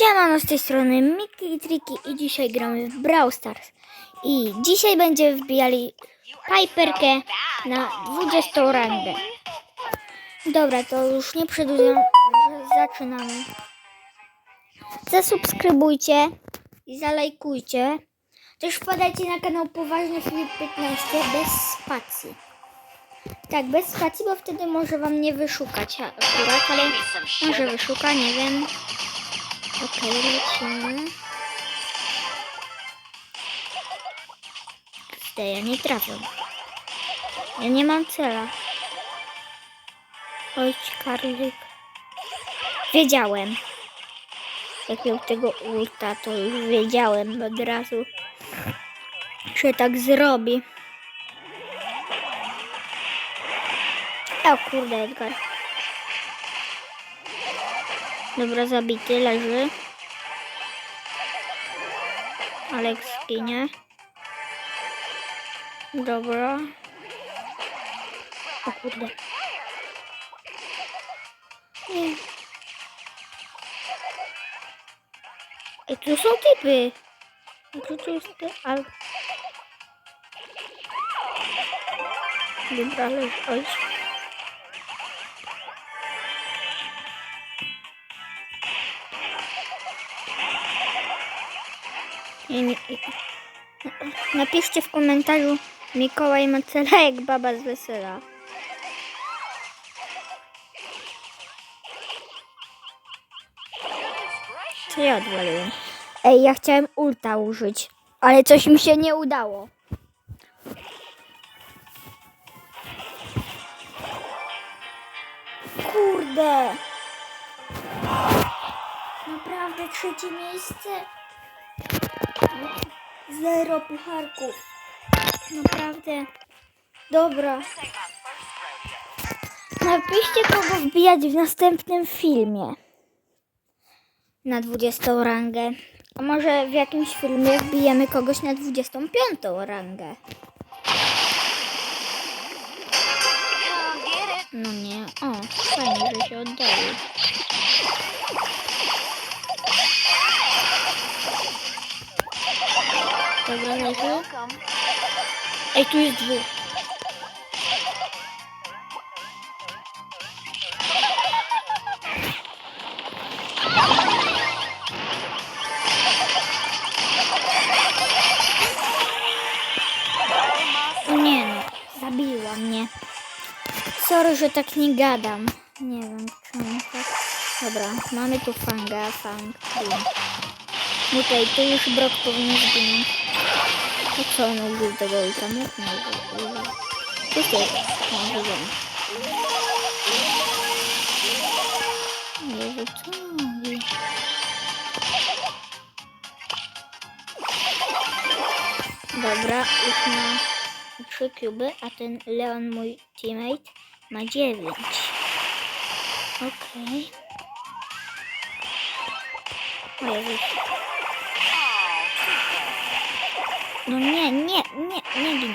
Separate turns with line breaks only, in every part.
Siemano, z tej strony Miki i Triki i dzisiaj gramy w Brawl Stars. I dzisiaj będziemy wbijali Piperkę na 20 rangę. Dobra, to już nie przedłużam, zaczynamy. Zasubskrybujcie i zalajkujcie. Też wpadajcie na kanał Poważny Filip 15 bez spacji. Tak, bez spacji, bo wtedy może wam nie wyszukać akurat, ale może wyszuka, nie wiem. Okej, lecimy. Kurde, ja nie trafię. Ja nie mam cela. Oj, karlik. Wiedziałem. Jak miał tego ulta, to już wiedziałem od razu, że tak zrobi. O kurde, Edgar. Dobra, zabity, leży. Alex ginie. Dobra. O kurde. Nie. Ej, tu są typy. Tu, tu jest ty, ale... Dobra, leży. Oj. Napiszcie w komentarzu Mikołaj Macela jak baba z wesela. Co ja odwaliłem? Ej, ja chciałem ulta użyć, ale coś mi się nie udało. Kurde! Naprawdę trzecie miejsce? Zero pucharków. Naprawdę. Dobra. Napiszcie kogo wbijać w następnym filmie. Na 20 rangę. A może w jakimś filmie wbijemy kogoś na 25 rangę. No nie. O, fajnie, że się oddali. Dobra, leży. Ej, tu jest dwóch. Nie no, zabiła mnie. Sorry, że tak nie gadam. Nie wiem czemu tak. Dobra, mamy tu fanga, fang, boom. Okej, tu już brok powinien zginąć. To co on użył tego ulta? Mógł nie użył. Co to jest? Jezu, co on mówi? Dobra, już ma trzy kuby, a ten Leon, mój teammate, ma dziewięć. Okej. O Jezu. No nie, nie, nie, nie gin.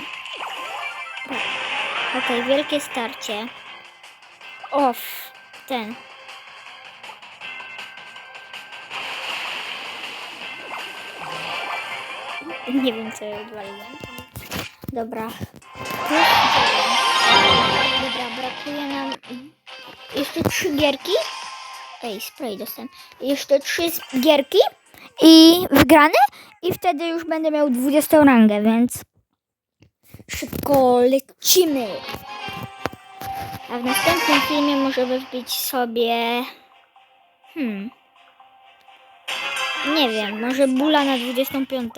Okej, wielkie starcie. Off. Ten. Nie wiem, co ja odwaliłem. Dobra. Dobra, brakuje nam jeszcze trzy gierki. Ej, spray dostałem. Jeszcze trzy gierki i wygrane i wtedy już będę miał 20 rangę, więc szybko lecimy. A w następnym filmie możemy wbić sobie hmm nie wiem, może bula na 25.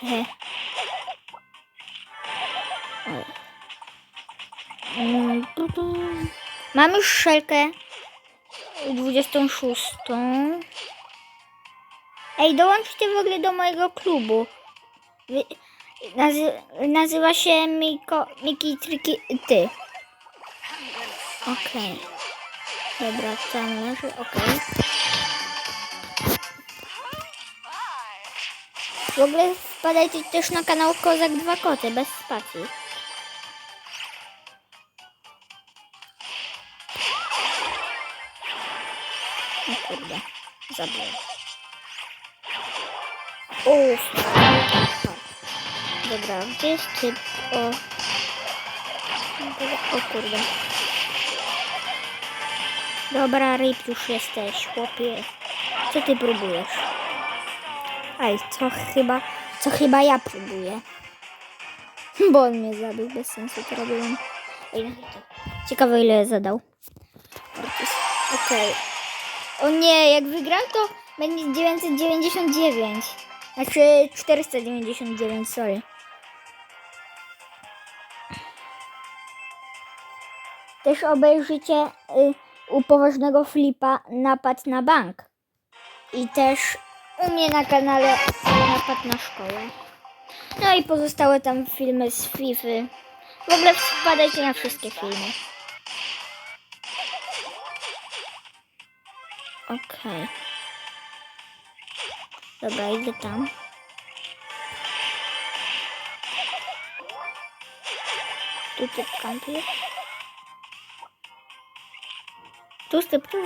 Hehe. O. Mm, tu, tu. Mam już szelkę 26. Ej, dołączcie w ogóle do mojego klubu. Wy, nazy, nazywa się Miko, Miki Triki Ty. Okej. Dobra, tam leży, okej. W ogóle wpadajcie też na kanał Kozak 2 Koty, bez spacji. O kurde. Zabiję. Uff. Dobra, gdzie jest typ? O. O kurde. Dobra, ryb już jesteś, chłopie. Co ty próbujesz? Aj, co chyba, co chyba ja próbuję. Bo on mnie zabił, bez sensu to robiłem. No. Ciekawe ile zadał. Okej. O nie, jak wygram to będzie 999. Znaczy 499, sorry. Też obejrzycie y, u poważnego flipa napad na bank. I też u mnie na kanale napad na szkołę. No i pozostałe tam filmy z FIFA. W ogóle wpadajcie na wszystkie filmy. Okej. Dobra, idę tam. Tu typ kampi. Tu typ tu.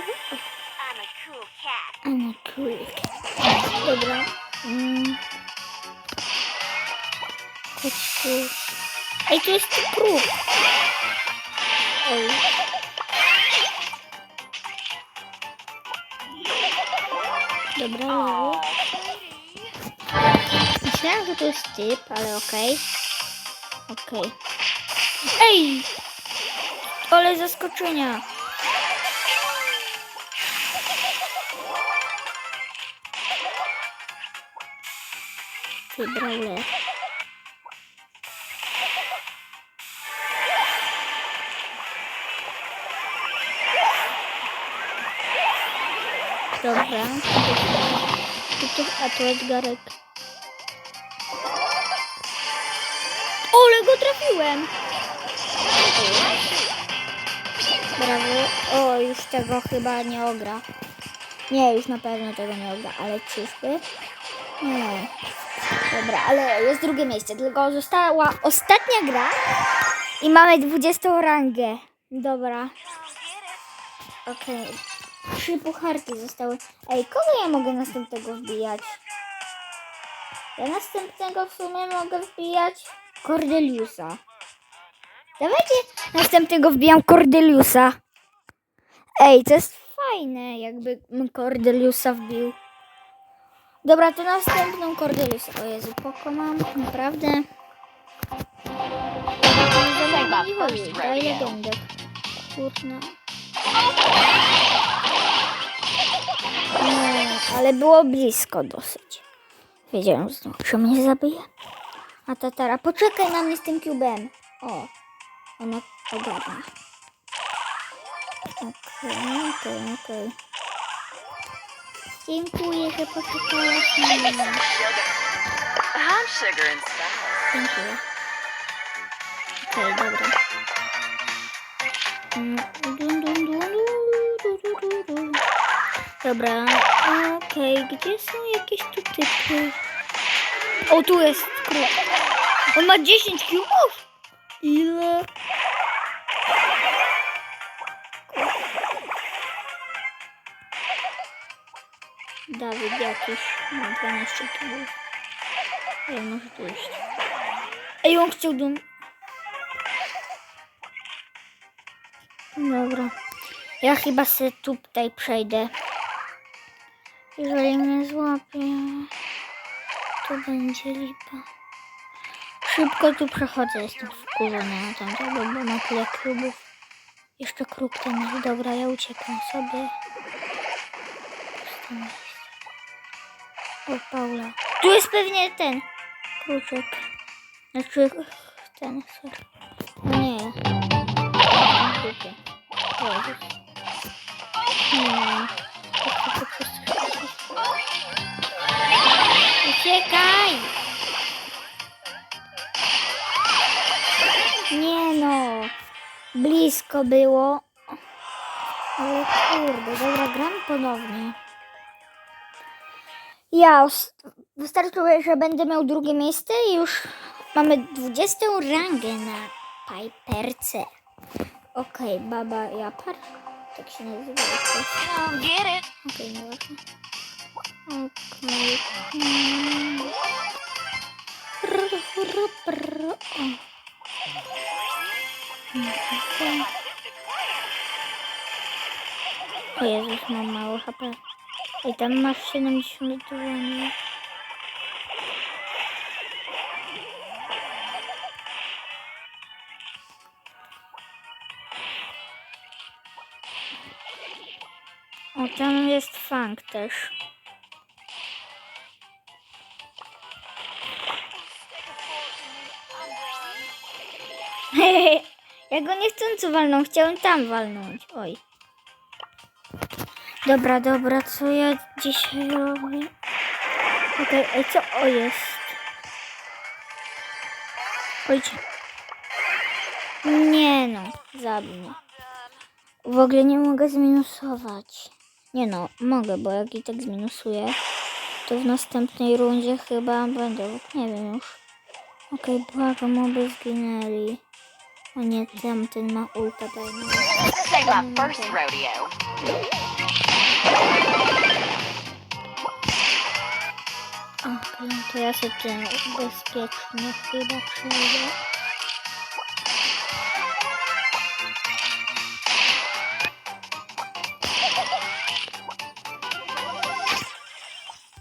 I'm a cool cat.
Dobra. Mm. Chodź tu. Ej, tu jest. Oj. Dobra, lewy. Myślałam, że to jest typ, ale okej. Okej. Ej! Ale zaskoczenia. Ty, brawler. Dobra. A tu Edgarek. Ole, go trafiłem! Brawo. O, już tego chyba nie ogra. Nie, już na pewno tego nie ogra, ale czyżby? Nie. Dobra, ale jest drugie miejsce, tylko została ostatnia gra i mamy 20 rangę. Dobra. Okej. Trzy pucharki zostały. Ej, kogo ja mogę następnego wbijać? Ja następnego w sumie mogę wbijać Cordeliusa. Dawajcie następnego wbijam Cordeliusa. Ej, to jest fajne, jakby Cordeliusa wbił. Dobra, to następną Cordeliusa. O Jezu, poko mam, naprawdę. Daj legendę. Kurna. Ale było blisko dosyć. Wiedziałem że mnie zabije. A tatara, poczekaj na mnie z tym cubem. O, ona ogarnia. Okej, okej, okej. Dziękuję, że poczekałaś na mnie. Dziękuję. Okej, dobra. Mm, dun, dun, Dobra, okej, gdzie są jakieś tu typy? O, tu jest kruk. On ma 10 kubów? Ile? Dawid jakiś ma 12 kubów. Ej, może tu iść. Ej, on chciał dum. Dobra. Ja chyba se tutaj przejdę. Jeżeli mnie złapie, to będzie lipa. Szybko tu przechodzę, jestem wkurzona na tamtego, bo ma tyle klubów. Jeszcze kruk tam jest. Dobra, ja uciekam sobie. O, Paula. Tu jest pewnie ten kruczek. Znaczy ten, sorry. Nie. Nie. Uciekaj! Nie no. Blisko było. Ale kurde, dobra, gram ponownie. Ja wystarczyło, że będę miał drugie miejsce i już mamy 20 rangę na Piperce. Okej, baba Japar. Tak się nazywa. jakoś.
Don't get it.
Okej, nieważne. Okej. Mm. Brr, brr. O. O Jezus, mam mało HP. I tam masz 72, nie? O, tam jest funk też. Ja go niechcący walnął, chciałem tam walnąć. Oj. Dobra, dobra, co ja dzisiaj robię? Okej, ej, co? O, jest. Ojcie. Nie no, zabij mnie. W ogóle nie mogę zminusować. Nie no, mogę, bo jak i tak zminusuję, to w następnej rundzie chyba będę, nie wiem już. Okej, błagam, oby zginęli. O nie, tamten ma ulta pewnie.
This ain't my first rodeo.
Okej, to ja sobie ten bezpiecznie chyba przejdę.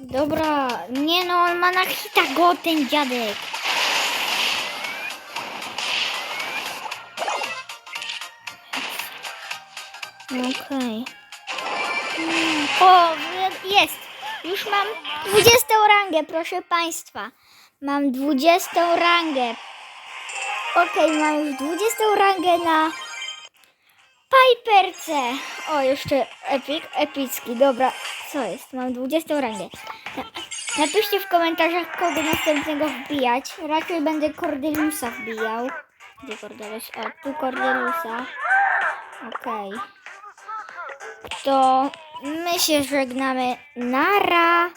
Dobra, nie no, on ma na hita go ten dziadek. Okej. Mm, O, jest! Już mam 20 rangę, proszę Państwa. Mam 20 rangę. Okej, mam już 20 rangę na Piperce. O, jeszcze epic, epicki. Dobra, co jest? Mam 20 rangę. Na- Napiszcie w komentarzach, kogo następnego wbijać. Raczej będę Cordeliusa wbijał. Gdzie Cordelius? O, tu Cordeliusa. Okej. To my się żegnamy. Nara.